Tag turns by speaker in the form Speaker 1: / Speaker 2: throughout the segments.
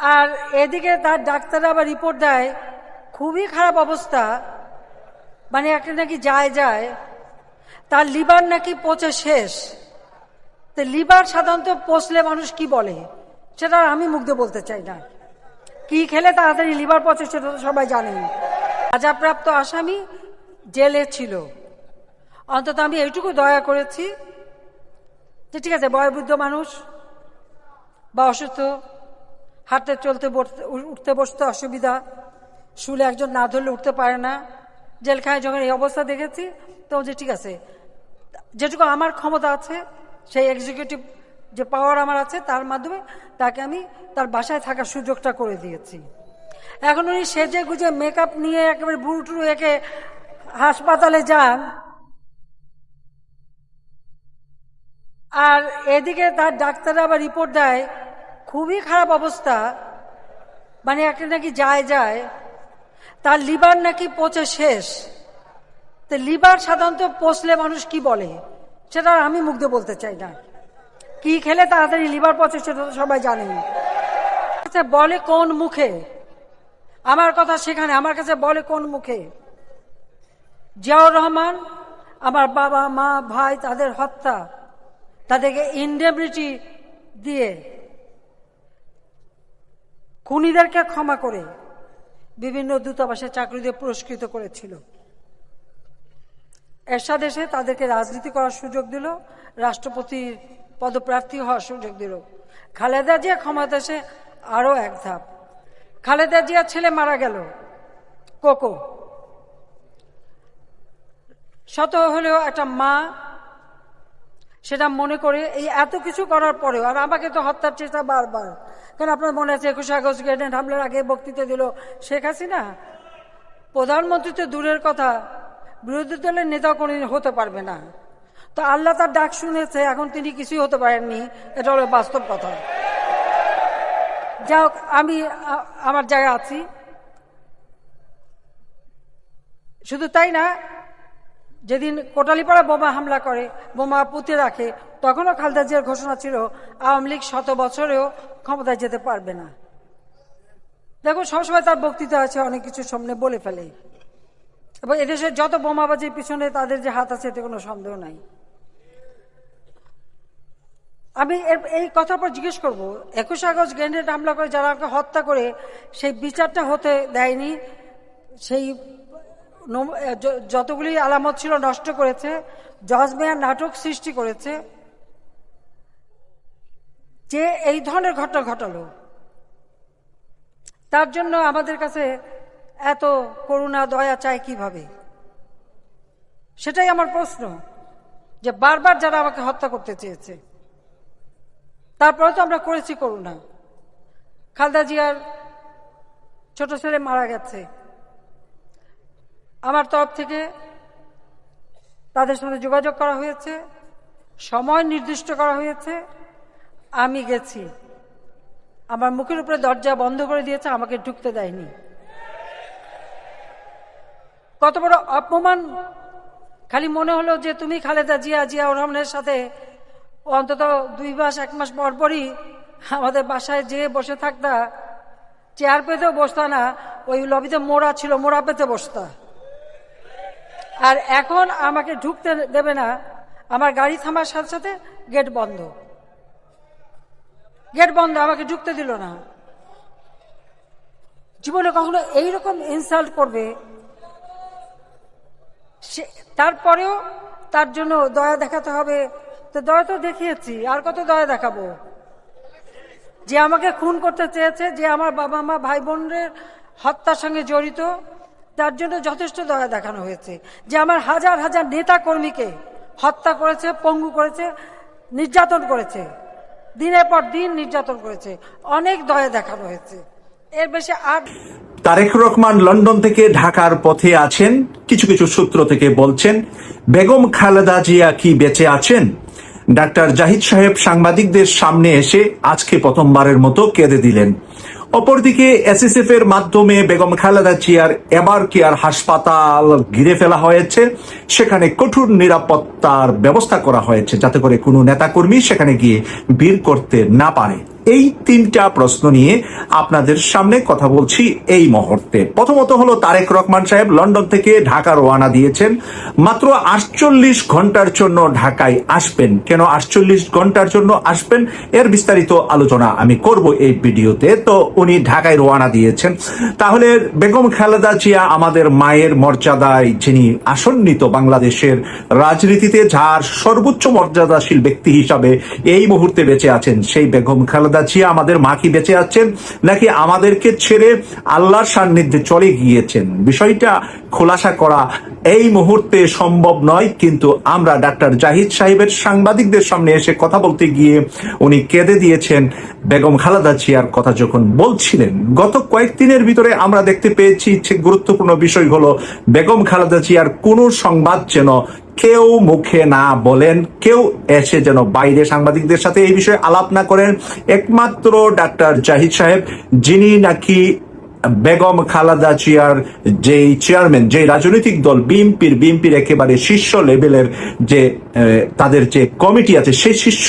Speaker 1: আর এদিকে তার ডাক্তার আবার রিপোর্ট দেয়, খুবই খারাপ অবস্থা। মানে একটা নাকি যায় যায়। তার লিভার নাকি পচে শেষ। তো লিভার সাধারণত পচলে মানুষ কি বলে? সেটা আমি মুগ্ধ বলতে চাই না। কি খেলে তাড়াতাড়ি লিভার পচে সেটা তো সবাই জানেন। সাজাপ্রাপ্ত আসামি জেলে ছিল। অন্তত আমি এইটুকু দয়া করেছি যে ঠিক আছে, বয়োবৃদ্ধ মানুষ বা অসুস্থ হাঁটতে, চলতে উঠতে, বসতে অসুবিধা। শুলে একজন না ধরলে উঠতে পারে না। জেলখানায় যখন এই অবস্থা দেখেছি তো যে ঠিক আছে, যেটুকু আমার ক্ষমতা আছে, সেই এক্সিকিউটিভ যে পাওয়ার আমার আছে, তার মাধ্যমে তাকে আমি তার বাসায় থাকার সুযোগটা করে দিয়েছি। এখন উনি সেজে গুজে মেকআপ নিয়ে একেবারে বুড়ো টুরু একে হাসপাতালে যান। আর এদিকে তার ডাক্তার আবার রিপোর্ট দেয় খুবই খারাপ অবস্থা। মানে একটা নাকি যায় যায়। তার লিভার নাকি পচে শেষ। তো লিভার সাধারণত পচলে মানুষ কি বলে? সেটা আমি মুগ্ধ বলতে চাই না। কি খেলে তাড়াতাড়ি লিভার পচে সেটা তো সবাই জানেন আচ্ছা বলে কোন মুখে? আমার কথা সেখানে, আমার কাছে বলে কোন মুখে? জিয়াউর রহমান, আমার বাবা, মা, ভাই, তাদের হত্যা, তাদেরকে ইনডেবিলিটি দিয়ে খুনিদেরকে ক্ষমা করে বিভিন্ন দূতাবাসে চাকরি দিয়ে পুরস্কৃত করেছিল। এরশাদ এসে তাদেরকে রাজনীতি করার সুযোগ দিল রাষ্ট্রপতির পদপ্রার্থী হওয়ার সুযোগ দিল। খালেদা জিয়া ক্ষমতা এসে আরও এক ধাপ। খালেদা জিয়ার ছেলে মারা গেল, কোকো। শত হলেও একটা মা, সেটা মনে করে এই এত কিছু করার পরেও, আর আমাকে তো হত্যার চেষ্টা বারবার কারণ আপনার মনে আছে একুশে আগস্ট গ্রেনেড হামলার আগে বক্তৃতা দিল শেখ হাসিনা? প্রধানমন্ত্রী তো দূরের কথা, বিরোধী দলের নেতা কোনোদিন হতে পারবে না। তো আল্লাহ তার ডাক শুনেছে, এখন তিনি কিছুই হতে পারেননি, এটা হলো বাস্তব কথা। যাই হোক, আমি আমার জায়গায় আছি। শুধু তাই না যেদিন কোটালীপাড়া বোমা হামলা করে, বোমা পুঁতে রাখে, তখনও খালদা জিয়ার ঘোষণা ছিল, আওয়ামী লীগ শত বছরেও ক্ষমতায় যেতে পারবে না। দেখো সবসময় তার বক্তৃতা আছে, অনেক কিছু সামনে বলে ফেলে। এবং এদেশের যত বোমাবাজির পিছনে তাদের যে হাত আছে, এতে কোনো সন্দেহ নাই। আমি এই কথার পর জিজ্ঞেস করব, একুশে আগস্ট গ্রেনেড হামলা করে, যারা হত্যা করে, সেই বিচারটা হতে দেয়নি, সেই যতগুলি আলামত ছিল নষ্ট করেছে জজ মেয়ার নাটক সৃষ্টি করেছে, যে এই ধরনের ঘটনা ঘটালো। তার জন্য আমাদের কাছে এত করুণা, দয়া চায় কীভাবে? সেটাই আমার প্রশ্ন, যে বারবার যারা আমাকে হত্যা করতে চেয়েছে তারপরে তো আমরা করেছি করুণা। খালদা জিয়ার ছোট ছেলে মারা গেছে। আমার তরফ থেকে তাদের সাথে যোগাযোগ করা হয়েছে, সময় নির্দিষ্ট করা হয়েছে, আমি গেছি। আমার মুখের উপরে দরজা বন্ধ করে দিয়েছে, আমাকে ঢুকতে দেয়নি। কত বড় অপমান! খালি মনে হলো যে তুমি খালেদা জিয়া জিয়া রহমানের সাথে অন্তত দুই মাস, এক মাস পর পরই আমাদের বাসায় যেয়ে বসে থাকতা। চেয়ার পেতেও বসতা না, ওই লবিতে মোড়া ছিল, মোড়া পেতে বসতা। আর এখন আমাকে ঢুকতে দেবে না, আমার গাড়ি থামার সাথে সাথে গেট বন্ধ। গেট বন্ধ, আমাকে ঢুকতে দিল না। জীবনে কখনো এইরকম ইনসাল্ট করবে? সে, তারপরেও তার জন্য দয়া দেখাতে হবে। তো দয়া তো দেখিয়েছি, আর কত দয়া দেখাবো? যে আমাকে খুন করতে চেয়েছে, যে আমার বাবা মা ভাই বোনের হত্যার সঙ্গে জড়িত তার জন্য যথেষ্ট দয়া দেখানো হয়েছে যে আমার হাজার হাজার নেতা কর্মীকে হত্যা করেছে, পঙ্গু করেছে, নির্যাতন করেছে। দিনের পর দিন নির্যাতন করেছে। অনেক দয়া দেখানো হয়েছে। এর বেশি আর
Speaker 2: তারেক রহমান লন্ডন থেকে ঢাকার পথে আছেন। কিছু কিছু সূত্র থেকে বলছেন, বেগম খালেদা জিয়া কি বেঁচে আছেন? ডাক্তার জাহিদ সাহেব সাংবাদিকদের সামনে এসে আজকে প্রথমবারের মতো কেঁদে দিলেন। অপরদিকে এসএসএফ এর মাধ্যমে বেগম খালেদা জিয়ার এবার কেয়ার হাসপাতাল ঘিরে ফেলা হয়েছে। সেখানে কঠোর নিরাপত্তার ব্যবস্থা করা হয়েছে যাতে করে কোনো নেতাকর্মী সেখানে গিয়ে ভিড় করতে না পারে। এই তিনটা প্রশ্ন নিয়ে আপনাদের সামনে কথা বলছি এই মুহূর্তে। প্রথমত হলো তারেক রহমান সাহেব লন্ডন থেকে ঢাকা রওনা দিয়েছেন। মাত্র আটচল্লিশ ঘণ্টার জন্য ঢাকায় আসবেন। কেন আটচল্লিশ ঘণ্টার জন্য আসবেন? এর বিস্তারিত আলোচনা আমি করব এই ভিডিওতে। তো উনি ঢাকায় রওনা দিয়েছেন। তাহলে বেগম খালেদা জিয়া আমাদের মায়ের মর্যাদায় যিনি আসন্নিত বাংলাদেশের রাজনীতিতে যার সর্বোচ্চ মর্যাদাশীল ব্যক্তি হিসাবে এই মুহূর্তে বেঁচে আছেন সেই বেগম খালেদা জিয়া আমাদের মা কি বেঁচে আছেন নাকি আমাদেরকে ছেড়ে আল্লাহর সান্নিধ্যে চলে গিয়েছেন? বিষয়টা খোলাসা করা এই মুহূর্তে সম্ভব নয়, কিন্তু আমরা ডাক্তার জাহিদ সাহেবের সাংবাদিকদের সামনে এসে কথা বলতে গিয়ে উনি কেঁদে দিয়েছেন। বেগম খালেদা জিয়ার কথা যখন বলছিলেন, গত কয়েকদিনের ভিতরে আমরা দেখতে পেয়েছি গুরুত্বপূর্ণ বিষয় হলো, বেগম খালেদা জিয়ার কোনো সংবাদ যেন কেউ মুখে না বলেন, কেউ এসে যেন বাইরে সাংবাদিকদের সাথে এই বিষয়ে আলাপ না করেন। একমাত্র ডাক্তার জাহিদ সাহেব, যিনি নাকি বেগম খালাদা চেয়ার যেই চেয়ারম্যান যে রাজনৈতিক দল বিএনপির বিএনপির একেবারে শীর্ষ লেভেলের যে তাদের যে কমিটি আছে, সেই শীর্ষ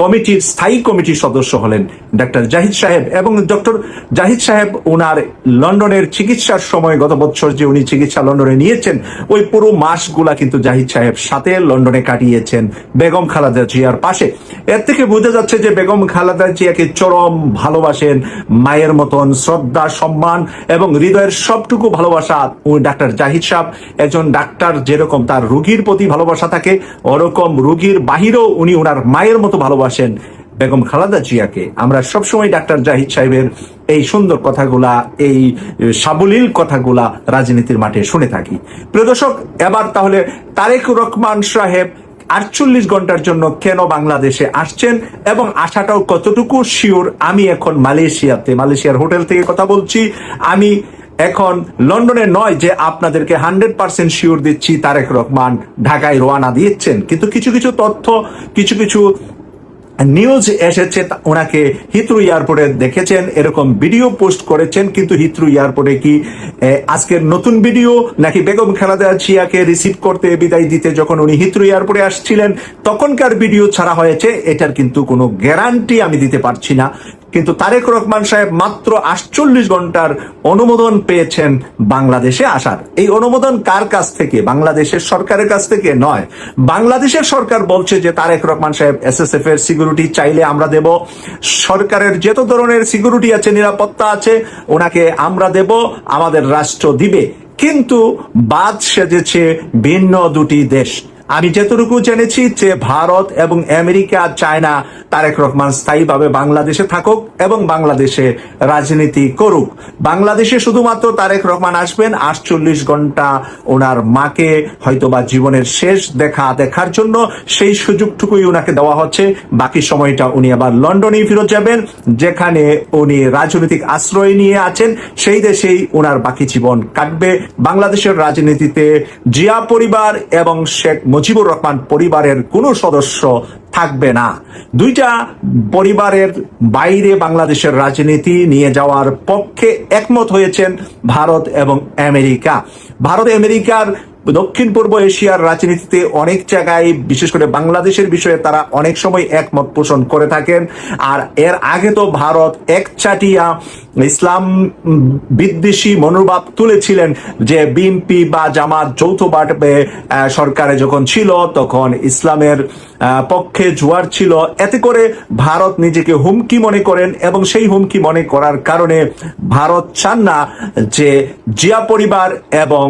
Speaker 2: কমিটির স্থায়ী কমিটির সদস্য হলেন ডাক্তার জাহিদ সাহেব এবং ডক্টর জাহিদ সাহেব ওনার লন্ডনের চিকিৎসার সময় গত বছর যে উনি চিকিৎসা লন্ডনে নিয়েছেন, ওই পুরো মাসগুলা কিন্তু জাহিদ সাহেব সাথে লন্ডনে কাটিয়েছেন বেগম খালাদা জিয়ার পাশে। এর থেকে বোঝা যাচ্ছে যে বেগম খালাদা জিয়াকে চরম ভালোবাসেন, মায়ের মতন শ্রদ্ধা, সম্মান এবং হৃদয়ের সবটুকু ভালোবাসা ডাক্তার জাহিদ সাহেব। একজন ডাক্তার যেরকম তার রুগীর প্রতি ভালোবাসা থাকে, ওরকম রুগীর বাহিরেও উনি ওনার মায়ের মতো ভালোবাসেন বেগম খালেদা জিয়াকে। আমরা সবসময় ডাক্তার জাহিদ সাহেবের এই সুন্দর কথাগুলা, এই সাবলীল কথাগুলা রাজনীতির মাঠে শুনে থাকি। প্রিয় দর্শক, এবার তাহলে তারেক রহমান সাহেব আটচল্লিশ ঘণ্টার জন্য কেন বাংলাদেশে আসছেন এবং আসাটাও কতটুকু শিওর? আমি এখন মালয়েশিয়াতে, মালয়েশিয়ার হোটেল থেকে কথা বলছি। আমি এখন লন্ডনে নয় যে আপনাদেরকে হান্ড্রেড পার্সেন্ট শিওর দিচ্ছি, তারেক রহমান ঢাকায় রওনা দিচ্ছেন কিন্তু কিছু কিছু তথ্য, কিছু কিছু নিউজ এসেছে ওনাকে হিথ্রু এয়ারপোর্টে দেখেছেন, এরকম ভিডিও পোস্ট করেছেন, কিন্তু হিথ্রু এয়ারপোর্টে কি আজকের নতুন ভিডিও নাকি বেগম খালেদা জিয়াকে রিসিভ করতে বিদায় দিতে যখন উনি হিথ্রু এয়ারপোর্টে আসছিলেন, তখনকার ভিডিও ছাড়া হয়েছে, এটার কিন্তু কোনো গ্যারান্টি আমি দিতে পারছি না। কিন্তু তারেক রহমান সাহেব মাত্র আটচল্লিশ ঘণ্টার অনুমোদন পেয়েছেন বাংলাদেশে আসার। এই অনুমোদন কার কাছ থেকে? বাংলাদেশের সরকারের কাছ থেকে নয়। বাংলাদেশের সরকার বলছে যে তারেক রহমান সাহেব এসএসএফ এর সিকিউরিটি চাইলে আমরা দেব। সরকারের যত ধরনের সিকিউরিটি আছে, নিরাপত্তা আছে, ওনাকে আমরা দেব, আমাদের রাষ্ট্র দিবে। কিন্তু বাদ সেজেছে ভিন্ন দুটি দেশ। আমি যতটুকু জেনেছি যে ভারত এবং আমেরিকা, চায়না তারেক রহমান স্থায়ীভাবে বাংলাদেশে থাকুক এবং বাংলাদেশে রাজনীতি করুক। বাংলাদেশে শুধুমাত্র তারেক রহমান আসবেন, আটচল্লিশ ঘণ্টা ওনার মাকে হয়তোবা জীবনের শেষ দেখা দেখার জন্য সেই সুযোগটুকুই ওনাকে দেওয়া হচ্ছে। বাকি সময়টা উনি আবার লন্ডনেই ফিরত যাবেন, যেখানে উনি রাজনৈতিক আশ্রয় নিয়ে আছেন। সেই দেশেই ওনার বাকি জীবন কাটবে। বাংলাদেশের রাজনীতিতে জিয়া পরিবার এবং শেখ মুজিবুর রহমান পরিবারের কোনো সদস্য থাকবে না। দুইটা পরিবারের বাইরে বাংলাদেশের রাজনীতি নিয়ে যাওয়ার পক্ষে একমত হয়েছেন ভারত এবং আমেরিকা। ভারত আমেরিকার দক্ষিণ পূর্ব এশিয়ার রাজনীতিতে অনেক জায়গায় বিশেষ করে বাংলাদেশের বিষয়ে তারা অনেক সময় একমত পোষণ করে থাকেন। আর এর আগে তো ভারত একচাটিয়া ইসলাম বিদ্বেষী মনোভাব তুলেছিলেন যে বিএনপি বা জামাত যৌথভাবে আহ, সরকারে যখন ছিল তখন ইসলামের আহ, পক্ষে জোয়ার ছিল। এতে করে ভারত নিজেকে হুমকি মনে করেন এবং সেই হুমকি মনে করার কারণে ভারত চান না যে জিয়া পরিবার এবং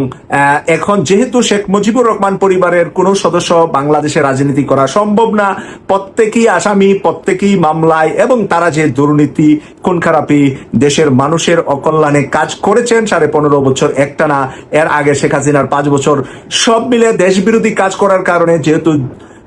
Speaker 2: এখন যেহেতু শেখ মুজিবুর রহমান পরিবারের কোনো সদস্য বাংলাদেশে রাজনীতি করা সম্ভব না, প্রত্যেকেই আসামি, প্রত্যেকেই মামলায় এবং তারা যে দুর্নীতি খুন খারাপি দেশের মানুষের অকল্যাণে কাজ করেছেন সাড়ে পনেরো বছর একটানা, এর আগে শেখ হাসিনার পাঁচ বছর সব মিলে দেশ বিরোধী কাজ করার কারণে যেহেতু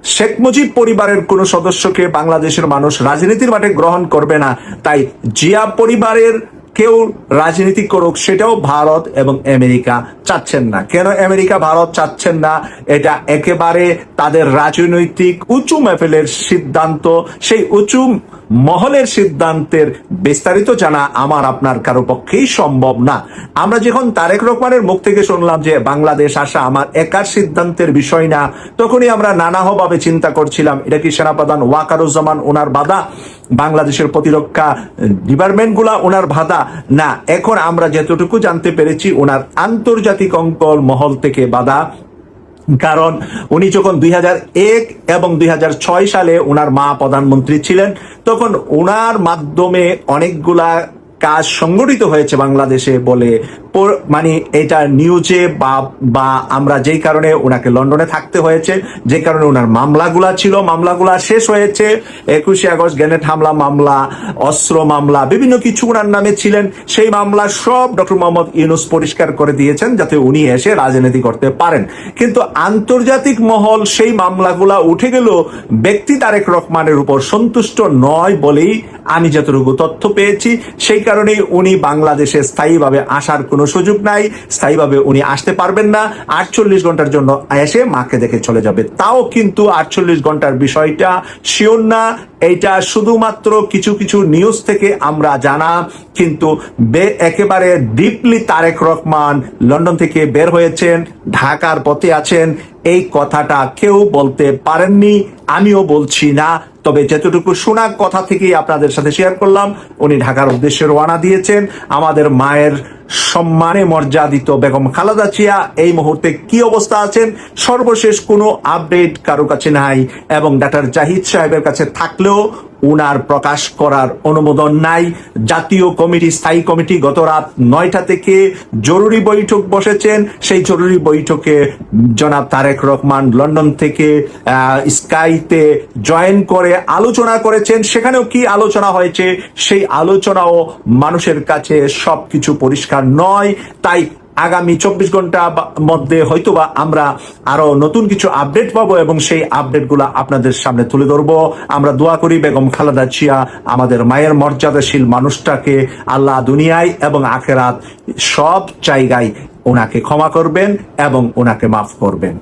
Speaker 2: শেখ মুজিব পরিবারের কোন সদস্যকে বাংলাদেশের মানুষ রাজনীতির মাঠে গ্রহণ করবে না। তাই জিয়া পরিবারের কেউ রাজনীতি করুক, সেটাও ভারত এবং আমেরিকা চাচ্ছেন না। কেন আমেরিকা, ভারত চাচ্ছেন না? এটা একেবারে তাদের রাজনৈতিক উঁচু মেফেলের সিদ্ধান্ত। সেই উঁচু মহলের সিদ্ধান্তের বিস্তারিত জানা আমার আপনার কারও পক্ষেই সম্ভব না। আমরা যখন তারেক রহমানের মুখ থেকে শুনলাম যে বাংলাদেশ আসা আমার একার সিদ্ধান্তের বিষয় না, তখনই আমরা নানাভাবে চিন্তা করছিলাম, এটা কি সেনাপ্রধান ওয়াকারুজ্জামান ওনার বাধা? বাংলাদেশের প্রতিরক্ষা ডিপার্টমেন্টগুলা ওনার বাধা? না, এখন আমরা যতটুকু জানতে পেরেছি, ওনার আন্তর্জাতিক অঙ্কল মহল থেকে বাধা। কারণ উনি যখন দুই হাজার এক এবং দুই হাজার ছয় সালে ওনার মা প্রধানমন্ত্রী ছিলেন, তখন ওনার মাধ্যমে অনেকগুলা কাজ সংগঠিত হয়েছে বাংলাদেশে বলে মানে এটা নিউজে বা বা আমরা যেই কারণে ওনাকে লন্ডনে থাকতে হয়েছে, যে কারণে ওনার মামলাগুলা ছিল, মামলাগুলা শেষ হয়েছে। একুশে আগস্ট গ্যানেট হামলা, মামলা, অস্ত্র মামলা, বিভিন্ন কিছু ওনার নামে ছিলেন। সেই মামলা সব ডক্টর মোহাম্মদ ইউনুস পরিষ্কার করে দিয়েছেন যাতে উনি এসে রাজনীতি করতে পারেন। কিন্তু আন্তর্জাতিক মহল সেই মামলাগুলা উঠে গেল ব্যক্তি তারেক রহমানের উপর সন্তুষ্ট নয় বলেই আমি যতটুকু তথ্য পেয়েছি। সেই কারণেই উনি বাংলাদেশে স্থায়ীভাবে আসার কোনো সুযোগ নাই, স্থায়ীভাবে উনি আসতে পারবেন না। আটচল্লিশ ঘণ্টার জন্য এসে মাকে দেখে চলে যাবে। তাও কিন্তু আটচল্লিশ ঘণ্টার বিষয়টা শিওর না এইটা শুধুমাত্র কিছু কিছু নিউজ থেকে আমরা জানা, কিন্তু একেবারে ডিপলি তারেক রহমান লন্ডন থেকে বের হয়েছেন, ঢাকার পথে আছেন। এই কথাটা কেউ বলতে পারেননি, আমিও বলছি না। তবে যতটুকু শোনা কথা থেকেই আপনাদের সাথে শেয়ার করলাম, উনি ঢাকার উদ্দেশ্যে রওনা দিয়েছেন। আমাদের মায়ের সম্মানে মর্যাদিত বেগম খালেদা জিয়া এই মুহূর্তে কি অবস্থা আছেন, সর্বশেষ কোনো আপডেট কারও কাছে নাই। এবং ডাক্তার জাহিদ সাহেবের কাছে থাকলেও উনার প্রকাশ করার অনুমোদন নাই। জাতীয় কমিটি, স্থায়ী কমিটি গত রাত নয়টা থেকে জরুরি বৈঠক বসেছেন। সেই জরুরি বৈঠকে জনাব তারেক রহমান লন্ডন থেকে স্কাইতে জয়েন করে আলোচনা করেছেন। সেখানেও কি আলোচনা হয়েছে? সেই আলোচনাও মানুষের কাছে সবকিছু পরিষ্কার নয়। তাই আগামী চব্বিশ ঘণ্টা মধ্যে হয়তোবা আমরা আরও নতুন কিছু আপডেট পাবো এবং সেই আপডেটগুলো আপনাদের সামনে তুলে ধরবো। আমরা দোয়া করি বেগম খালেদা জিয়া আমাদের মায়ের মর্যাদাশীল মানুষটাকে আল্লাহ দুনিয়ায় এবং আখেরাত সব জায়গায় ওনাকে ক্ষমা করবেন এবং ওনাকে মাফ করবেন।